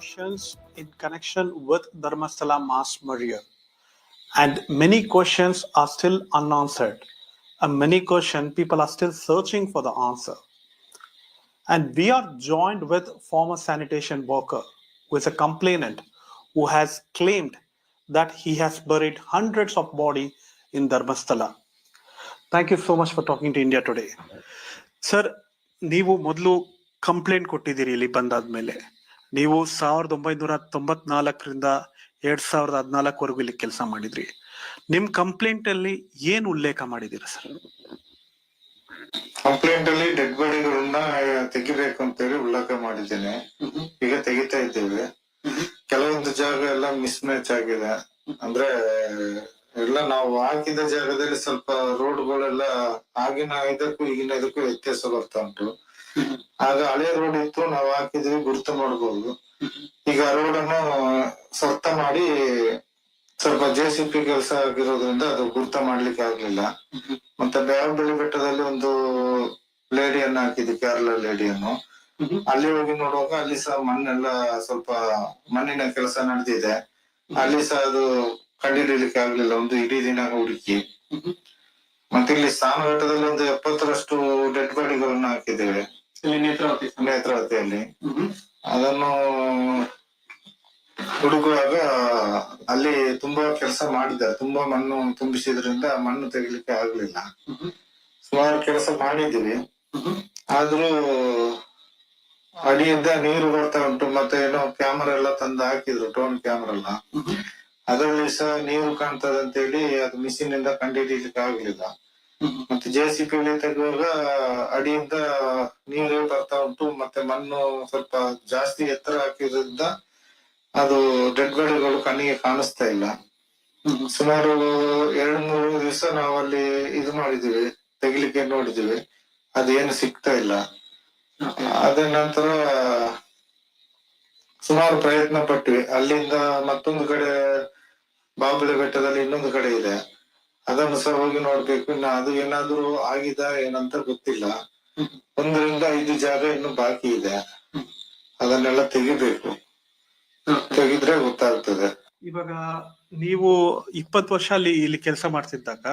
multiple questions in connection with Dharmasthala mass murder. And many questions are still unanswered. And many questions people are still searching for the answer. And we are joined with former sanitation worker who is a complainant who has claimed that he has buried hundreds of body in Dharmasthala. Thank you so much for talking to India today. Sir ನೀವು ಮೊದಲು complaint ಕೊಟ್ಟಿದ್ದೀರಿ ಇಲ್ಲಿ ಬಂದಾದ್ಮೇಲೆ ನೀವು ಸಾವಿರದ ಒಂಬೈನೂರ ತೊಂಬತ್ನಾಲ್ಕರಿಂದ ಎರಡ್ ಸಾವಿರದ ಹದಿನಾಲ್ಕವರೆಗೂ ಇಲ್ಲಿ ಕೆಲಸ ಮಾಡಿದ್ರಿ. ನಿಮ್ ಕಂಪ್ಲೇಂಟ್ ಅಲ್ಲಿ ಏನ್ ಉಲ್ಲೇಖ ಮಾಡಿದ್ದೀರಾ ಸರ್? ಕಂಪ್ಲೇಂಟ್ ಅಲ್ಲಿ ಡೆಡ್ ಬಾಡಿಗಳನ್ನ ತೆಗಿಬೇಕು ಅಂತ ಹೇಳಿ ಉಲ್ಲೇಖ ಮಾಡಿದ್ದೇನೆ. ಈಗ ತೆಗಿತಾ ಇದ್ದೇವೆ. ಕೆಲವೊಂದು ಜಾಗ ಎಲ್ಲ ಮಿಸ್ ಮ್ಯಾಚ್ ಆಗಿದೆ. ಅಂದ್ರೆ ಎಲ್ಲ ನಾವು ಹಾಕಿದ ಜಾಗದಲ್ಲಿ ಸ್ವಲ್ಪ ರೋಡ್ಗಳೆಲ್ಲ ಆಗಿನ ಇದಕ್ಕೂ ಈಗಿನ ಇದಕ್ಕೂ ವ್ಯತ್ಯಾಸ ಬರ್ತಾ ಉಂಟು. ಆಗ ಹಳೆ ರೋಡ್ ಇತ್ತು ನಾವು ಹಾಕಿದ್ವಿ ಗುರುತು ಮಾಡಬಹುದು ಈಗ ರೋಡ್ ಅನ್ನು ಸ್ವರ್ಥ ಮಾಡಿ ಸ್ವಲ್ಪ ಜೆ ಸಿ ಪಿ ಕೆಲಸ ಆಗಿರೋದ್ರಿಂದ ಅದು ಗುರ್ತ ಮಾಡ್ಲಿಕ್ಕೆ ಆಗ್ಲಿಲ್ಲ. ಮತ್ತೆ ಬ್ಯಾವಬೆಳಿ ಬೆಟ್ಟದಲ್ಲಿ ಒಂದು ಲೇಡಿಯನ್ನು ಹಾಕಿದ್ವಿ ಕೇರಳ ಲೇಡಿಯನ್ನು. ಅಲ್ಲಿ ಹೋಗಿ ನೋಡುವಾಗ ಅಲ್ಲಿ ಸಹ ಮಣ್ಣೆಲ್ಲ ಸ್ವಲ್ಪ ಮಣ್ಣಿನ ಕೆಲಸ ನಡೆದಿದೆ. ಅಲ್ಲಿ ಸಹ ಅದು ಕಂಡುಹಿಡಿಯಲಿಕ್ಕೆ ಆಗ್ಲಿಲ್ಲ ಒಂದು ಇಡೀ ದಿನ ಹುಡುಕಿ. ಮತ್ತೆ ಇಲ್ಲಿ ಸ್ಥಾನಘಟ್ಟದಲ್ಲಿ ಒಂದು ಎಪ್ಪತ್ತರಷ್ಟು ಡೆಡ್ ಬಾಡಿಗಳನ್ನ ಹಾಕಿದ್ದೇವೆ. ನೇತ್ರಾವತಿಯಲ್ಲಿ. ಅದನ್ನು ಹುಡುಕುವಾಗ ಅಲ್ಲಿ ತುಂಬಾ ಕೆಲಸ ಮಾಡಿದ ತುಂಬಾ ಮಣ್ಣು ತುಂಬಿಸಿದ್ರಿಂದ ಮಣ್ಣು ತೆಗಿಲಿಕ್ಕೆ ಆಗ್ಲಿಲ್ಲ. ಸುಮಾರು ಕೆಲಸ ಮಾಡಿದ್ದೀವಿ. ಆದ್ರೂ ಅಡಿಯಿಂದ ನೀರು ಬರ್ತಾ ಉಂಟು. ಮತ್ತೆ ಏನೋ ಕ್ಯಾಮರಾ ಎಲ್ಲ ತಂದು ಹಾಕಿದ್ರು ಟೋನ್ ಕ್ಯಾಮರಾ ಎಲ್ಲ. ಅದರಲ್ಲಿ ಸಹ ನೀರು ಕಾಣ್ತದಂತೇಳಿ ಅಂತ ಹೇಳಿ ಅದು ಮಿಷಿನ್ ಇಂದ ಕಂಡುಹಿಡಿಯಲಿಕ್ಕೆ ಆಗ್ಲಿಲ್ಲ. ಮತ್ತೆ ಜೆ ಸಿ ಪಿ ತೆಗುವಾಗ ಅಡಿಯಿಂದ ನೀರು ಬರ್ತಾ ಉಂಟು ಮತ್ತೆ ಮಣ್ಣು ಸ್ವಲ್ಪ ಜಾಸ್ತಿ ಎತ್ತರ ಹಾಕಿದ್ರಿಂದ ಅದು ಡೆಡ್ ಬಾಡಿಗಳು ಕಣ್ಣಿಗೆ ಕಾಣಿಸ್ತಾ ಇಲ್ಲ. ಸುಮಾರು ಎರಡು ಮೂರು ದಿವಸ ನಾವು ಅಲ್ಲಿ ಇದು ಮಾಡಿದಿವಿ ತೆಗಿಲಿಕ್ಕೆ ನೋಡಿದಿವಿ ಅದೇನು ಸಿಗ್ತಾ ಇಲ್ಲ. ಅದ ನಂತರ ಸುಮಾರು ಪ್ರಯತ್ನ ಪಟ್ವಿ. ಅಲ್ಲಿಂದ ಮತ್ತೊಂದು ಕಡೆ ಬಾಬುಳಿ ಬೆಟ್ಟದಲ್ಲಿ ಇನ್ನೊಂದು ಕಡೆ ಇದೆ. ಅದನ್ನು ಸಹ ಹೋಗಿ ನೋಡ್ಬೇಕು. ಇನ್ನು ಅದು ಏನಾದ್ರೂ ಆಗಿದೆ ಏನಂತ ಗೊತ್ತಿಲ್ಲ. ಒಂದರಿಂದ ಐದು ಜಾಗ ಇನ್ನು ಬಾಕಿ ಇದೆ. ಅದನ್ನೆಲ್ಲ ತೆಗಿಬೇಕು. ತೆಗಿದ್ರೆ ಗೊತ್ತಾಗ್ತದೆ. ಇವಾಗ ನೀವು ಇಪ್ಪತ್ತು ವರ್ಷ ಅಲ್ಲಿ ಇಲ್ಲಿ ಕೆಲಸ ಮಾಡ್ತಿದ್ದಾಗ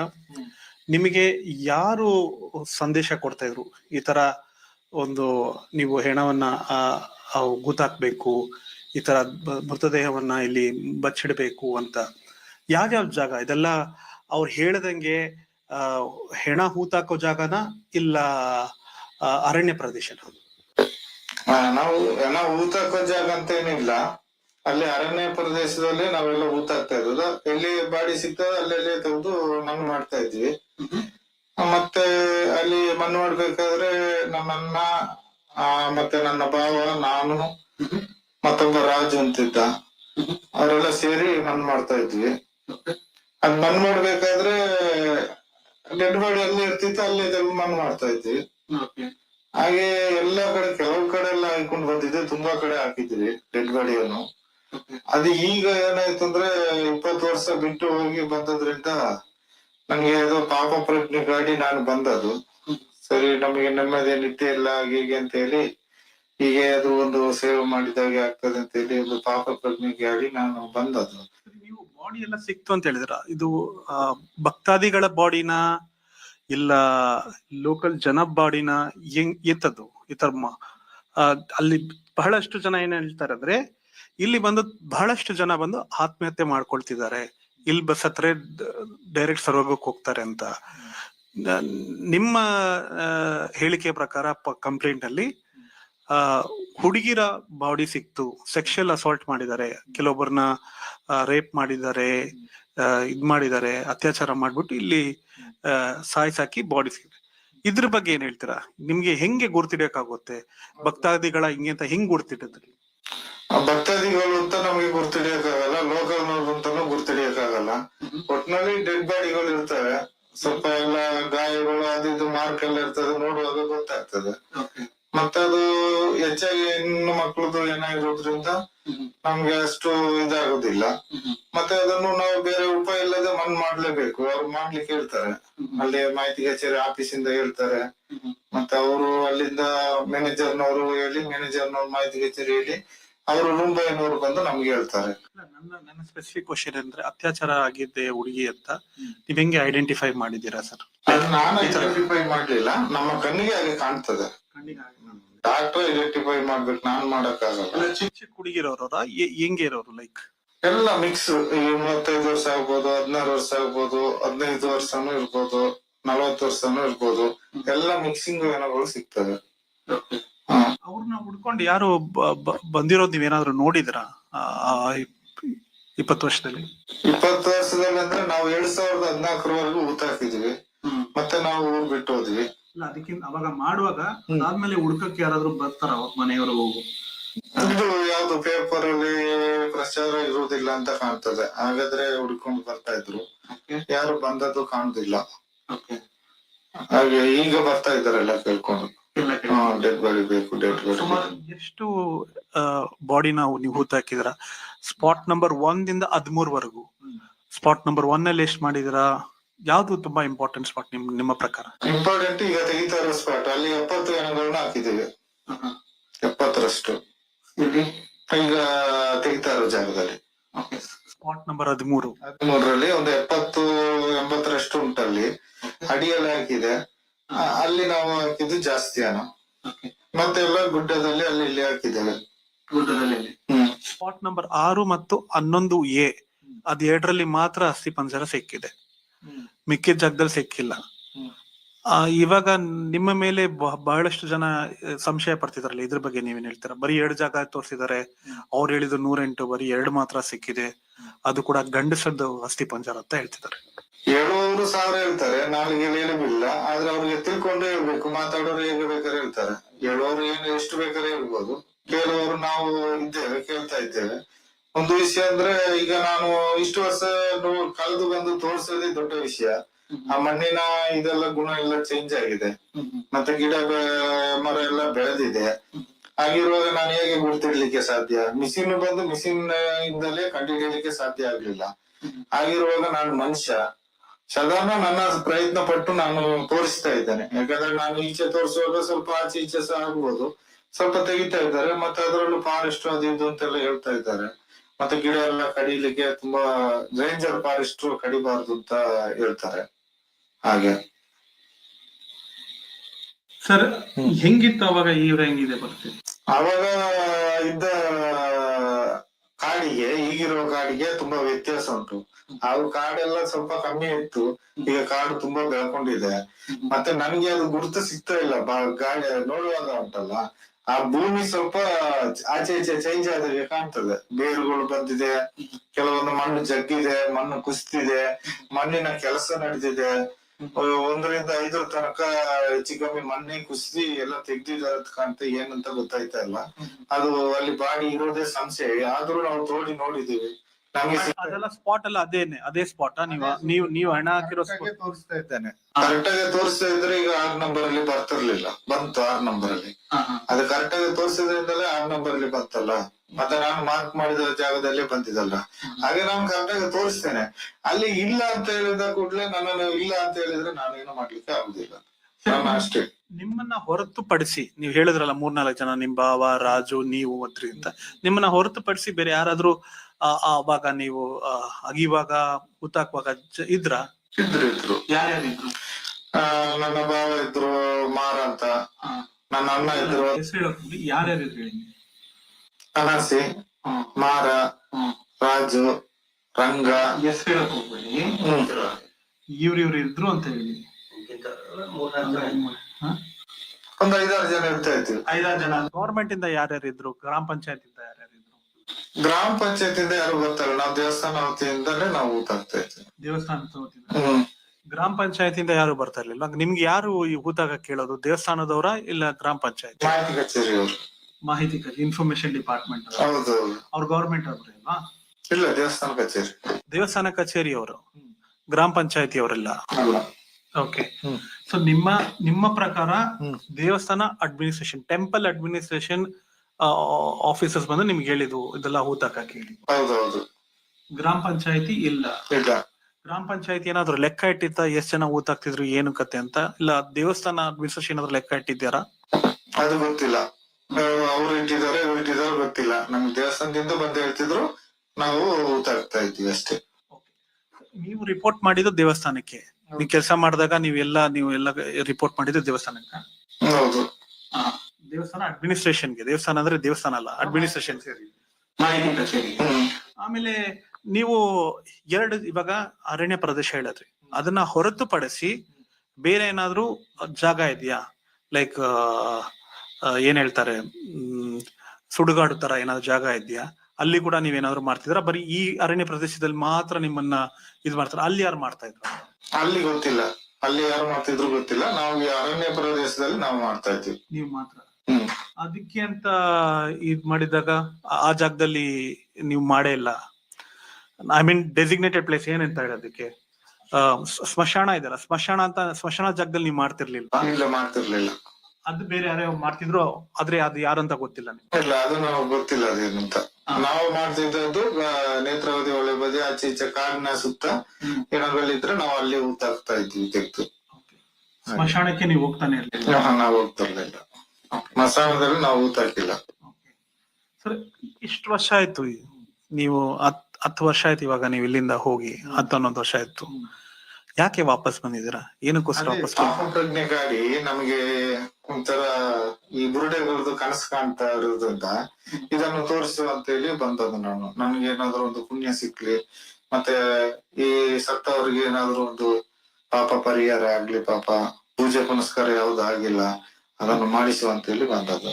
ನಿಮಗೆ ಯಾರು ಸಂದೇಶ ಕೊಡ್ತಾ ಇದ್ರು? ಈ ತರ ಒಂದು ನೀವು ಹೆಣವನ್ನ ಗೂತಾಕ್ಬೇಕು ಈ ತರ ಮೃತದೇಹವನ್ನ ಇಲ್ಲಿ ಬಚ್ಚಿಡ್ಬೇಕು ಅಂತ. ಯಾವ್ಯಾವ ಜಾಗ? ಇದೆಲ್ಲ ಅವ್ರು ಹೇಳ್ದಂಗೆ ಆ ಹೆಣ ಹೂತಾಕೋ ಜಾಗನ ಇಲ್ಲ ಅರಣ್ಯ ಪ್ರದೇಶನ? ನಾವು ಹೆಣ ಹೂತಾಕೋ ಜಾಗ ಅಂತ ಏನಿಲ್ಲ ಅಲ್ಲಿ ಅರಣ್ಯ ಪ್ರದೇಶದಲ್ಲಿ ನಾವೆಲ್ಲ ಹೂತಾಕ್ತಾ ಇರೋದು. ಎಲ್ಲಿ ಬಾಡಿ ಸಿಗ್ತದೆ ಅಲ್ಲೆಲ್ಲಿ ತೆಗೆದು ಮಣ್ಣು ಮಾಡ್ತಾ ಇದ್ವಿ. ಮತ್ತೆ ಅಲ್ಲಿ ಮಣ್ಣು ಮಾಡ್ಬೇಕಾದ್ರೆ ನಮ್ಮನ್ನ ಆ, ಮತ್ತೆ ನನ್ನ ಭಾವ ನಾನು ಮತ್ತೊಬ್ಬ ರಾಜು ಅಂತಿದ್ದ. ಅವರೆಲ್ಲ ಸೇರಿ ಮಣ್ಣು ಮಾಡ್ತಾ ಇದ್ವಿ. ಅದ್ ಮನ್ ಮಾಡ್ಬೇಕಾದ್ರೆ ಡೆಡ್ ಬಾಡಿ ಎಲ್ಲಿ ಇರ್ತಿತ್ತು ಅಲ್ಲಿ ತೆಗೆದು ಮನ್ ಮಾಡ್ತಾ ಇದ್ವಿ. ಹಾಗೆ ಎಲ್ಲ ಕಡೆ ಕೆಲವು ಕಡೆ ಎಲ್ಲ ಹಾಕೊಂಡು ಬಂದಿದ್ದೆ ತುಂಬಾ ಕಡೆ ಹಾಕಿದ್ವಿ ಡೆಡ್ ಬಾಡಿಯನ್ನು. ಅದು ಈಗ ಏನಾಯ್ತು ಅಂದ್ರೆ ಇಪ್ಪತ್ತು ವರ್ಷ ಬಿಟ್ಟು ಹೋಗಿ ಬಂದದ್ರಿಂದ ನಂಗೆ ಅದು ಪಾಪ ಪ್ರಜ್ಞೆ ಗಾಡಿ ನಾನು ಬಂದದು ಸರಿ ನಮಗೆ ನೆಮ್ಮದಿ ನಿದ್ದೆ ಇಲ್ಲ ಹಾಗೆ ಅಂತ ಹೇಳಿ ಹೀಗೆ ಅದು ಒಂದು ಸೇವೆ ಮಾಡಿದಾಗೆ ಆಗ್ತದೆ ಅಂತ ಹೇಳಿ ಒಂದು ಪಾಪ ಪ್ರಜ್ಞೆ ಗಾಡಿ ನಾನು ಬಂದದ್ದು. ಬಾಡಿ ಎಲ್ಲ ಸಿಕ್ತು ಅಂತ ಹೇಳಿದ್ರ? ಇದು ಭಕ್ತಾದಿಗಳ ಬಾಡಿನ, ಇಲ್ಲ ಲೋಕಲ್ ಜನ ಬಾಡಿನ ಹೆಂಗ್ ಈ ತರ ಮ- ಅಲ್ಲಿ ಬಹಳಷ್ಟು ಜನ ಏನ್ ಹೇಳ್ತಾರೆ ಅಂದ್ರೆ, ಇಲ್ಲಿ ಬಂದು ಬಹಳಷ್ಟು ಜನ ಬಂದು ಆತ್ಮಹತ್ಯೆ ಮಾಡ್ಕೊಳ್ತಿದ್ದಾರೆ. ಇಲ್ಲಿ ಬಸ್ ಹತ್ರ ಡೈರೆಕ್ಟ್ ಸರ್ವೋಗಕ್ಕೆ ಹೋಗ್ತಾರೆ ಅಂತ. ನಿಮ್ಮ ಹೇಳಿಕೆ ಪ್ರಕಾರ ಕಂಪ್ಲೇಂಟ್ ಅಲ್ಲಿ ಆ ಹುಡುಗಿರ ಬಾಡಿ ಸಿಕ್ತು ಸೆಕ್ಷುಯಲ್ ಅಸಾಲ್ಟ್ ಮಾಡಿದ್ದಾರೆ. ಕೆಲವೊಬ್ಬರನ್ನ ರೇಪ್ ಮಾಡಿದ್ದಾರೆ ಆ, ಇದ್ ಮಾಡಿದ್ದಾರೆ ಅತ್ಯಾಚಾರ ಮಾಡ್ಬಿಟ್ಟು ಇಲ್ಲಿ ಸಾಯಿಸಾಕಿ ಸಾಯ್ಸಾಕಿ ಬಾಡಿ ಸಿಕ್ತು ಇದ್ರ ಬಗ್ಗೆ ಏನ್ ಹೇಳ್ತೀರಾ? ನಿಮ್ಗೆ ಹೆಂಗೆ ಗುರ್ತಿಡಿಯಕ್ಕಾಗುತ್ತೆ? ಭಕ್ತಾದಿಗಳ ಹಿಂಗೆ ಅಂತ ಹೆಂಗ್ ಗುರ್ತಿಡಿದ್ರಿ ಭಕ್ತಾದಿಗಳು ಅಂತ ನಮಗೆ ಗುರ್ತಿಡಿಯಕ್ಕಾಗಲ್ಲ ಲೋಕಲ್ ಅಂತಾನು ಗುರ್ತಿಡಿಯಕ್ಕಾಗಲ್ಲ. ಒಟ್ನಲ್ಲಿ ಡೆಡ್ ಬಾಡಿಗಳು ಇರ್ತವೆ ಸ್ವಲ್ಪ ಎಲ್ಲ ಗಾಯಗಳು ಅದು ಇದು ಮಾರ್ಕ್ ಎಲ್ಲ ಇರ್ತದೆ ನೋಡುವಾಗ ಗೊತ್ತಾಗ್ತದೆ. ಮತ್ತದು ಅದು ಹೆಚ್ಚಾಗಿ ಹೆಣ್ಣು ಮಕ್ಕಳದು ಏನಾಗಿರೋದ್ರಿಂದ ನಮ್ಗೆ ಅಷ್ಟು ಇದಾಗೋದಿಲ್ಲ. ಮತ್ತೆ ಅದನ್ನು ನಾವು ಬೇರೆ ಉಪಾಯ ಇಲ್ಲದೆ ಮನ್ ಮಾಡ್ಲೇಬೇಕು. ಅವ್ರು ಮಾಡ್ಲಿಕ್ಕೆ ಹೇಳ್ತಾರೆ. ಅಲ್ಲಿ ಮಾಹಿತಿ ಕಚೇರಿ ಆಫೀಸಿಂದ ಇಂದ ಹೇಳ್ತಾರೆ ಮತ್ತೆ ಅವರು ಅಲ್ಲಿಂದ ಮ್ಯಾನೇಜರ್ನವರು ಹೇಳಿ ಮ್ಯಾನೇಜರ್ನವ್ರು ಮಾಹಿತಿ ಕಚೇರಿ ಹೇಳಿ ಅವರು ಮುಂಬೈನವ್ರು ಬಂದು ನಮ್ಗೆ ಹೇಳ್ತಾರೆ. ನನ್ನ ನನ್ನ ಸ್ಪೆಸಿಫಿಕ್ ಕ್ವಶನ್ ಅಂದ್ರೆ ಅತ್ಯಾಚಾರ ಆಗಿದ್ದೆ ಹುಡುಗಿ ಅಂತ ನೀವ್ ಹೆಂಗೆ ಐಡೆಂಟಿಫೈ ಮಾಡಿದ್ದೀರಾ ಸರ್? ಅದು ನಾನು ಐಡೆಂಟಿಫೈ ಮಾಡ್ಲಿಲ್ಲ. ನಮ್ಮ ಕಣ್ಣಿಗೆ ಹಾಗೆ ಕಾಣ್ತದೆ. ಡಾಕ್ಟರ್ ಐಡೆಂಟಿಫೈ ಮಾಡ್ಬೇಕು ನಾನ್ ಮಾಡಕ್ಕಾಗಲ್ಲ. ಚಿಕ್ಕ ಚಿಕ್ಕ ಹುಡುಗಿರೋರ ಹೆಂಗೆ ಇರೋರು ಲೈಕ್ ಎಲ್ಲ ಮಿಕ್ಸ್ ಮೂವತ್ತೈದು ವರ್ಷ ಆಗ್ಬೋದು ಹದಿನಾರು ವರ್ಷ ಆಗ್ಬೋದು ಹದಿನೈದು ವರ್ಷನೂ ಇರ್ಬೋದು ನಲವತ್ತು ವರ್ಷನೂ ಇರ್ಬೋದು ಎಲ್ಲ ಮಿಕ್ಸಿಂಗ್ ಏನಗಳು ಸಿಗ್ತದೆ. ಅವ್ರನ್ನ ಹುಡ್ಕೊಂಡು ಯಾರು ಬಂದಿರೋದು ನೀವೇನಾದ್ರು ನೋಡಿದಿರಾ ಇಪ್ಪತ್ತು ವರ್ಷದಲ್ಲಿ? ಇಪ್ಪತ್ತು ವರ್ಷದಲ್ಲಿ ಅಂದ್ರೆ ನಾವು ಎರಡ್ ಸಾವಿರದ ಹದಿನಾಲ್ಕರವರೆಗೂ ಊಟ ಹಾಕಿದ್ವಿ. ಮತ್ತೆ ನಾವು ಊರ್ ಬಿಟ್ಟು ಹೋದ್ವಿ. ಇಲ್ಲ ಅದಕ್ಕಿಂತ ಅವಾಗ ಮಾಡುವಾಗ ಅದಾದ್ಮೇಲೆ ಹುಡ್ಕಕ್ಕೆ ಯಾರಾದ್ರೂ ಬರ್ತಾರ ಮನೆಯವರು ಹೋಗು? ಇದು ಯಾವ್ದು ಪೇಪರ್ ಅಲ್ಲಿ ಪ್ರಚಾರ ಇರುವುದಿಲ್ಲ ಅಂತ ಕಾಣ್ತದೆ. ಹಾಗಾದ್ರೆ ಹುಡ್ಕೊಂಡು ಬರ್ತಾ ಇದ್ರು. ಯಾರು ಬಂದದ್ದು ಕಾಣುದಿಲ್ಲ. ಹಾಗೆ ಈಗ ಬರ್ತಾ ಇದಾರೆಲ್ಲ ಕೇಳ್ಕೊಂಡು. ಡೆಡ್ ಬಾಡಿ ಬೇಕು ಡೆಡ್ ಬಾಡಿ ಸುಮಾರು ಎಷ್ಟು ಬಾಡಿನ ನೀವು ಹೂತ್ ಹಾಕಿದ್ರ ಸ್ಪಾಟ್ ನಂಬರ್ ಒಂದಿಂದ ಹದಿಮೂರ್ ವರೆಗೂ. ಸ್ಪಾಟ್ ನಂಬರ್ ಒನ್ ಅಲ್ಲಿ ಎಷ್ಟ್ ಮಾಡಿದಿರಾ ಯಾವ್ದು ತುಂಬಾ ಇಂಪಾರ್ಟೆಂಟ್ ಸ್ಪಾಟ್ ನಿಮ್ ನಿಮ್ಮ ಪ್ರಕಾರ? ಇಂಪಾರ್ಟೆಂಟ್ ಈಗ ತೆಗಿತಾ ಇರೋ ಸ್ಪಾಟ್ ಅಲ್ಲಿ ಎಪ್ಪತ್ತು ಜನಗಳನ್ನ ಹಾಕಿದ್ದೇವೆ. ಎಪ್ಪತ್ತರಷ್ಟು. ಈಗ ತೆಗಿತಾ ಇರೋ ಜಾಗದಲ್ಲಿ ಸ್ಪಾಟ್ ನಂಬರ್ ಹದಿಮೂರು. ಹದಿಮೂರರಲ್ಲಿ ಒಂದು ಎಪ್ಪತ್ತು ಎಂಬತ್ತರಷ್ಟು ಉಂಟಲ್ಲಿ ಅಡಿಯಲ್ಲಿ ಹಾಕಿದೆ. ಅಲ್ಲಿ ನಾವು ಹಾಕಿದ್ದು ಜಾಸ್ತಿ ಹಣ. ಮತ್ತೆ ಎಲ್ಲ ಗುಡ್ಡದಲ್ಲಿ ಅಲ್ಲಿ ಇಲ್ಲಿ ಹಾಕಿದ್ದೇವೆ. ಗುಡ್ಡದಲ್ಲಿ ಸ್ಪಾಟ್ ನಂಬರ್ ಆರು ಮತ್ತು ಹನ್ನೊಂದು ಎ ಅದ್ ಎರಡರಲ್ಲಿ ಮಾತ್ರ ಅಸ್ಥಿ ಪಂಜರ ಸಿಕ್ಕಿದೆ. ಮಿಕ್ಕಿದ ಜಾಗದಲ್ಲಿ ಸಿಕ್ಕಿಲ್ಲ. ಆ, ಇವಾಗ ನಿಮ್ಮ ಮೇಲೆ ಬಹಳಷ್ಟು ಜನ ಸಂಶಯ ಪಡ್ತಿದಾರಲ್ಲ ಇದ್ರ ಬಗ್ಗೆ ನೀವೇನ್ ಹೇಳ್ತೀರಾ? ಬರೀ ಎರಡು ಜಾಗ ತೋರಿಸಿದ್ದಾರೆ ಅವ್ರು ಹೇಳಿದ್ರು ನೂರೆಂಟು ಬರೀ ಎರಡು ಮಾತ್ರ ಸಿಕ್ಕಿದೆ. ಅದು ಕೂಡ ಗಂಡಸದ್ದು ಅಸ್ಥಿ ಪಂಜರ ಅಂತ ಹೇಳ್ತಿದ್ದಾರೆ ಹೇಳುವವರು ಸಾವಿರ ಹೇಳ್ತಾರೆ ನಾಲ್ಗೆ ಇಲ್ಲ ಆದ್ರೆ ಅವ್ರಿಗೆ ತಿಳ್ಕೊಂಡು ಹೇಳ್ಬೇಕು ಮಾತಾಡೋರು ಹೇಗೆ ಬೇಕಾದ್ರೆ ಹೇಳ್ತಾರೆ. ಹೇಳುವವರು ಏನು ಎಷ್ಟು ಬೇಕಾದ್ರೆ ಹೇಳ್ಬೋದು. ಕೇಳುವವರು ನಾವು ಇದ್ದೇವೆ ಕೇಳ್ತಾ ಇದ್ದೇವೆ. ಒಂದು ವಿಷಯ ಅಂದ್ರೆ ಈಗ ನಾನು ಇಷ್ಟು ವರ್ಷ ಕಳೆದು ಬಂದು ತೋರಿಸೋದೇ ದೊಡ್ಡ ವಿಷಯ. ಆ ಮಣ್ಣಿನ ಇದೆಲ್ಲ ಗುಣ ಎಲ್ಲ ಚೇಂಜ್ ಆಗಿದೆ. ಮತ್ತೆ ಗಿಡ ಮರ ಎಲ್ಲ ಬೆಳೆದಿದೆ. ಹಾಗಿರುವಾಗ ನಾನು ಹೇಗೆ ಗುರ್ತಿಡ್ಲಿಕ್ಕೆ ಸಾಧ್ಯ? ಮಿಷಿನ್ ಬಂದು ಮಿಷಿನ್ ಇಂದಲೇ ಕಂಡುಹಿಡಿಯಲಿಕ್ಕೆ ಸಾಧ್ಯ ಆಗ್ಲಿಲ್ಲ. ಆಗಿರುವಾಗ ನಾನು ಮನುಷ್ಯ. ಸಾಧಾರಣ ನನ್ನ ಪ್ರಯತ್ನ ಪಟ್ಟು ನಾನು ತೋರಿಸ್ತಾ ಇದ್ದೇನೆ. ಯಾಕಂದ್ರೆ ನಾನು ಈಚೆ ತೋರಿಸುವಾಗ ಸ್ವಲ್ಪ ಆಚೆ ಈಚೆ ಸಹ ಆಗ್ಬೋದು. ಸ್ವಲ್ಪ ತೆಗಿತಾ ಇದ್ದಾರೆ, ಮತ್ತೆ ಅದರಲ್ಲೂ ಫಾರೆಸ್ಟ್ ಅದು ಇದು ಅಂತೆಲ್ಲ ಹೇಳ್ತಾ ಇದ್ದಾರೆ. ಮತ್ತೆ ಗಿಡ ಎಲ್ಲ ಕಡಿಲಿಕ್ಕೆ ತುಂಬಾ ರೇಂಜರ್ ಫಾರೆಸ್ಟ್ ಕಡಿಬಾರ್ದು ಅಂತ ಹೇಳ್ತಾರೆ. ಹಾಗೆ. ಸರ್ ಹೆಂಗಿತ್ತು ಅವಾಗ ಈಗ ಹೆಂಗಿದೆ ಬರ್ತೀವಿ ಅವಾಗ ಇದ್ದ ಕಾಡಿಗೆ ಈಗಿರೋ ಕಾಡಿಗೆ ತುಂಬಾ ವ್ಯತ್ಯಾಸ ಉಂಟು. ಆ ಕಾಡೆಲ್ಲ ಸ್ವಲ್ಪ ಕಮ್ಮಿ ಇತ್ತು. ಈಗ ಕಾಡು ತುಂಬಾ ಬೆಳ್ಕೊಂಡಿದೆ. ಮತ್ತೆ ನನ್ಗೆ ಅದು ಗುರುತು ಸಿಗ್ತಾ ಇಲ್ಲ. ಗಾಡಿ ನೋಡುವಾಗ ಉಂಟಲ್ಲ. ಆ ಭೂಮಿ ಸ್ವಲ್ಪ ಆಚೆ ಈಚೆ ಚೇಂಜ್ ಆದಾಗೆ ಕಾಣ್ತದೆ. ಬೇರುಗಳು ಬಂದಿದೆ, ಕೆಲವೊಂದು ಮಣ್ಣು ಜಗ್ಗಿದೆ, ಮಣ್ಣು ಕುಸಿತಿದೆ ಮಣ್ಣಿನ ಕೆಲಸ ನಡೆದಿದೆ. ಒಂದರಿಂದ ಐದರ ತನಕ ಹೆಚ್ಚು ಕಮ್ಮಿ ಮಣ್ಣೆ ಕುಸಿದಿ ಎಲ್ಲ ತೆಗ್ದಿದ್ದಾರೆ ಕಾಣ್ತಾ ಏನಂತ ಗೊತ್ತಾಯ್ತಾ ಇಲ್ಲ. ಅದು ಅಲ್ಲಿ ಬಾಡಿ ಇರೋದೇ ಸಂಶಯ. ಆದ್ರೂ ನಾವು ತೋಡಿ ನೋಡಿದೀವಿ ಅದೆಲ್ಲ ಸ್ಪಾಟ್ ಅಲ್ಲ ಅದೇನೆ ಅದೇ ಸ್ಪಾಟ್ ನೀವು ನೀವು ನೀವು ಹಣ ಹಾಕಿರೋ. ತೋರಿಸ್ತಾ ಇದ್ದೇನೆ. ಕರೆಕ್ಟ್ ಆಗಿ ತೋರಿಸ್ತಾ ಇದ್ರೆ ಈಗ ಆರ್ ನಂಬರ್ ಅಲ್ಲಿ ಬರ್ತಿರ್ಲಿಲ್ಲ ಬಂತು ಆರ್ ನಂಬರ್ ಅಲ್ಲಿ. ಅದು ಕರೆಕ್ಟ್ ಆಗಿ ತೋರಿಸಿದ್ರಿಂದಲೇ ಆರ್ ನಂಬರ್ ಅಲ್ಲಿ ಬಂತಲ್ಲ. ಮತ್ತೆ ನಾನು ಮಾರ್ಕ್ ಮಾಡಿದ ಜಾಗದಲ್ಲೇ ಬಂದಿದಲ್ಲ ಹಾಗೆ ನಾನು ಕರೆಕ್ಟ್ ಆಗಿ ತೋರಿಸ್ತೇನೆ. ಅಲ್ಲಿ ಇಲ್ಲ ಅಂತ ಹೇಳಿದ ಕೂಡಲೇ ನನ್ನನ್ನು ಇಲ್ಲ ಅಂತ ಹೇಳಿದ್ರೆ ನಾನು ಏನು ಮಾಡ್ಲಿಕ್ಕೆ ಆಗುದಿಲ್ಲ. ಅಷ್ಟೇ. ನಿಮ್ಮನ್ನ ಹೊರತುಪಡಿಸಿ ನೀವು ಹೇಳಿದ್ರಲ್ಲ ಮೂರ್ನಾಲ್ಕು ಜನ ನಿಮ್ ಬಾವ ರಾಜು ನೀವು ಅಂತ. ನಿಮ್ಮನ್ನ ಹೊರತುಪಡಿಸಿ ಬೇರೆ ಯಾರಾದ್ರೂ ಆ ಆವಾಗ ನೀವು ಆ, ಅಗಿವಾಗ ಹುತಾಕುವಾಗ ಇದ್ರ ಇದ್ರು? ಇದ್ರು ಯಾರ್ಯಾರಿದ್ರು? ಆ, ನನ್ನ ಭಾವ ಇದ್ರು ಮಾರ ಅಂತ. ನನ್ನ ಅಣ್ಣ ಇದ್ರು ಹೆಸರು ಯಾರ್ಯಾರಿದ್ರು ಹೇಳಿ ಅನಸಿ ಮಾರ ರಾಜು ರಂಗ. ಹೆಸರು ಹೇಳಕ್ ಹೋಗ್ಬೇಡಿ. ಇವ್ರು ಇವ್ರು ಇದ್ರು ಅಂತ ಹೇಳಿ? ಒಂದ್ ಐದಾರು ಜನ ಇರ್ತಾ ಇದ್ವಿ. ಐದಾರು ಜನ. ಗೌರ್ಮೆಂಟ್ ಇಂದ ಯಾರ್ಯಾರು ಇದ್ರು? ಗ್ರಾಮ ಪಂಚಾಯತ್ ಇಂದ ಗ್ರಾಮ ಪಂಚಾಯತಿಂದ ಯಾರು ಬರ್ತಾರೆ? ನಾವು ದೇವಸ್ಥಾನ ವತಿಯಿಂದಲೇ ನಾವು ಊಟ ಆಗ್ತಾ ಇದ್ವಿ ದೇವಸ್ಥಾನ ವತಿಯಿಂದ. ಹ್ಮ್. ಗ್ರಾಮ ಪಂಚಾಯತಿಯಿಂದ ಯಾರು ಬರ್ತಾ ಇರ್ಲಿಲ್ಲ? ನಿಮ್ಗೆ ಯಾರು ಈ ಊತಾಗ ಕೇಳೋದು? ದೇವಸ್ಥಾನದವರ ಇಲ್ಲ ಗ್ರಾಮ ಪಂಚಾಯತ್? ಮಾಹಿತಿ ಕಚೇರಿ ಅವರು. ಮಾಹಿತಿ ಇನ್ಫಾರ್ಮೇಶನ್ ಡಿಪಾರ್ಟ್ಮೆಂಟ್ ಹೌದು ಅವ್ರ ಗೌರ್ಮೆಂಟ್ ಅವ್ರು ಅಲ್ವಾ? ಇಲ್ಲ ದೇವಸ್ಥಾನ ಕಚೇರಿ. ದೇವಸ್ಥಾನ ಕಚೇರಿ ಅವರು? ಗ್ರಾಮ ಪಂಚಾಯತಿ ಅವರೆಲ್ಲ? ಅಲ್ಲ. ಓಕೆ. ಸೊ ನಿಮ್ಮ ನಿಮ್ಮ ಪ್ರಕಾರ. ದೇವಸ್ಥಾನ ಅಡ್ಮಿನಿಸ್ಟ್ರೇಷನ್ ಟೆಂಪಲ್ ಅಡ್ಮಿನಿಸ್ಟ್ರೇಷನ್ ಆಫೀಸರ್ಸ್ ಬಂದು ನಿಮ್ಗೆ ಹೇಳಿದ್ವು ಇದೆಲ್ಲ ಹೂತಾಕಕ್ಕೆ ಕೇಳಿ. ಹೌದೌದು. ಗ್ರಾಮ ಪಂಚಾಯತಿ ಇಲ್ಲ. ಇಲ್ಲ. ಗ್ರಾಮ ಪಂಚಾಯತಿ ಏನಾದ್ರು ಲೆಕ್ಕ ಇಟ್ಟಿತ್ತ ಎಷ್ಟ್ ಜನ ಊತಾಕ್ತಿದ್ರು ಏನು ಕತೆ ಅಂತ? ಇಲ್ಲ ದೇವಸ್ಥಾನ ಅಡ್ಮಿನಿಸ್ಟ್ರೇಷನ್ ಏನಾದ್ರು ಲೆಕ್ಕ ಇಟ್ಟಿದ್ದೀರಾ? ಅದು ಗೊತ್ತಿಲ್ಲ. ಅವ್ರು ಇಟ್ಟಿದ್ದಾರೆ ಇವ್ರು ಇಟ್ಟಿದ್ದಾರೆ ಗೊತ್ತಿಲ್ಲ. ನಮ್ಗೆ ದೇವಸ್ಥಾನದಿಂದ ಬಂದು ಹೇಳ್ತಿದ್ರು ನಾವು ಊತಾಕ್ತಾ ಇದ್ವಿ ಅಷ್ಟೇ. ನೀವು ರಿಪೋರ್ಟ್ ಮಾಡಿದ್ದು ದೇವಸ್ಥಾನಕ್ಕೆ. ನೀವು ಕೆಲಸ ಮಾಡಿದಾಗ ನೀವೆಲ್ಲ ನೀವು ಎಲ್ಲ ರಿಪೋರ್ಟ್ ಮಾಡಿದ್ದು ದೇವಸ್ಥಾನಕ್ಕೆ? ಹೌದು. ದೇವಸ್ಥಾನ ಅಡ್ಮಿನಿಸ್ಟ್ರೇಷನ್ಗೆ ದೇವಸ್ಥಾನ ಅಂದ್ರೆ ದೇವಸ್ಥಾನ ಅಲ್ಲ ಅಡ್ಮಿನಿಸ್ಟ್ರೇಷನ್ ಸೇರಿ. ಆಮೇಲೆ ನೀವು ಎರಡು ಇವಾಗ ಅರಣ್ಯ ಪ್ರದೇಶ ಹೇಳಿದ್ರಿ. ಅದನ್ನ ಹೊರತುಪಡಿಸಿ ಬೇರೆ ಏನಾದ್ರೂ ಜಾಗ ಇದೆಯಾ? ಲೈಕ್ ಏನ್ ಹೇಳ್ತಾರೆ? ಸುಡುಗಾಡು ತರ ಏನಾದ್ರು ಜಾಗ ಇದೆಯಾ? ಅಲ್ಲಿ ಕೂಡ ನೀವೇನಾದ್ರು ಮಾಡ್ತಿದ್ರ ಬರೀ ಈ ಅರಣ್ಯ ಪ್ರದೇಶದಲ್ಲಿ ಮಾತ್ರ ನಿಮ್ಮನ್ನ ಇದ್ ಮಾಡ್ತಾರೆ. ಅಲ್ಲಿ ಯಾರು ಮಾಡ್ತಾ ಇದ್ರು? ಅಲ್ಲಿ ಗೊತ್ತಿಲ್ಲ. ಅಲ್ಲಿ ಯಾರು ಮಾಡ್ತಿದ್ರು ಗೊತ್ತಿಲ್ಲ. ನಾವು ಈ ಅರಣ್ಯ ಪ್ರದೇಶದಲ್ಲಿ ನಾವು ಮಾಡ್ತಾ ಇದ್ವಿ ನೀವು ಮಾತ್ರ. ಅದಕ್ಕೆ ಅಂತ ಇದ್ ಮಾಡಿದಾಗ ಆ- ಜಾಗದಲ್ಲಿ ನೀವು ಮಾಡೇ ಇಲ್ಲ. ಐ ಮೀನ್ ಡೆಸಿಗ್ನೇಟೆಡ್ ಪ್ಲೇಸ್ ಏನಂತ ಹೇಳೋದಕ್ಕೆ ಸ್ಮಶಾನ ಇದೆಯಲ್ಲ ಸ್ಮಶಾನ ಅಂತ ಸ್ಮಶಾನ ಜಾಗದಲ್ಲಿ ನೀವು ಮಾಡ್ತಿರ್ಲಿಲ್ಲ ಇಲ್ಲ ಮಾಡ್ತಿರ್ಲಿಲ್ಲ. ಅದು ಬೇರೆ ಯಾರೋ ಮಾಡ್ತಿದ್ರು ಆದ್ರೆ ಅದು ಯಾರಂತ ಗೊತ್ತಿಲ್ಲ ನಿಮ್ಗೆ. ಇಲ್ಲ ಅದು ನಮಗೆ ಗೊತ್ತಿಲ್ಲ ಅದೇನಂತ ನಾವು ಮಾಡ್ತಿದ್ದದ್ದು ನೇತ್ರಾವತಿ ಒಳ್ಳೆ ಬದಿ ಆಚೆ ಈಚೆ ಕಾಡಿನ ಸುತ್ತ ಏನಾದ್ರಲ್ಲಿ ಇದ್ರೆ ನಾವು ಅಲ್ಲಿ ಆಗ್ತಾ ಇದ್ವಿ ತೆಗ್ದು. ಸ್ಮಶಾನಕ್ಕೆ ನೀವು ಹೋಗ್ತಾನೆ ಇರ್ಲಿಲ್ಲ. ನಾವು ಹೋಗ್ತಿರ್ಲಿಲ್ಲ ಮಸಾಲದಲ್ಲಿ ನಾವು ಊಟ ಹಾಕಿಲ್ಲ. ಸರ್ ಇಷ್ಟು ವರ್ಷ ಆಯ್ತು ನೀವು ಹತ್ ಹತ್ತು ವರ್ಷ ಆಯ್ತು ಇವಾಗ ನೀವು ಇಲ್ಲಿಂದ ಹೋಗಿ ಹತ್ತು ಹನ್ನೊಂದು ವರ್ಷ ಆಯ್ತು. ಯಾಕೆ ವಾಪಸ್ ಬಂದಿದ್ದೀರಾ? ಏನಕ್ಕೋಸ್ಕರ ವಾಪಸ್ ಪಾಪ ಪ್ರಜ್ಞೆ ಗಾಡಿ ನಮಗೆ ಒಂಥರ ಈ ಬುರುಡೆಗಳದ್ದು ಕನಸು ಕಾಣ್ತಾ ಇರೋದ್ರಿಂದ ಇದನ್ನು ತೋರಿಸು ಅಂತ ಹೇಳಿ ಬಂದದ್ದು ನಾನು. ನನ್ಗೆ ಏನಾದ್ರು ಒಂದು ಪುಣ್ಯ ಸಿಕ್ಲಿ ಮತ್ತೆ ಈ ಸತ್ತವರಿಗೆ ಏನಾದ್ರು ಒಂದು ಪಾಪ ಪರಿಹಾರ ಆಗ್ಲಿ ಪಾಪ ಪೂಜೆ ಪುನಸ್ಕಾರ ಯಾವ್ದು ಆಗಿಲ್ಲ ಅದನ್ನು ಮಾಡಿಸುವಂತೇಳಿ ಅಂತ ಹೇಳಿ ಬಂದದ್ದು.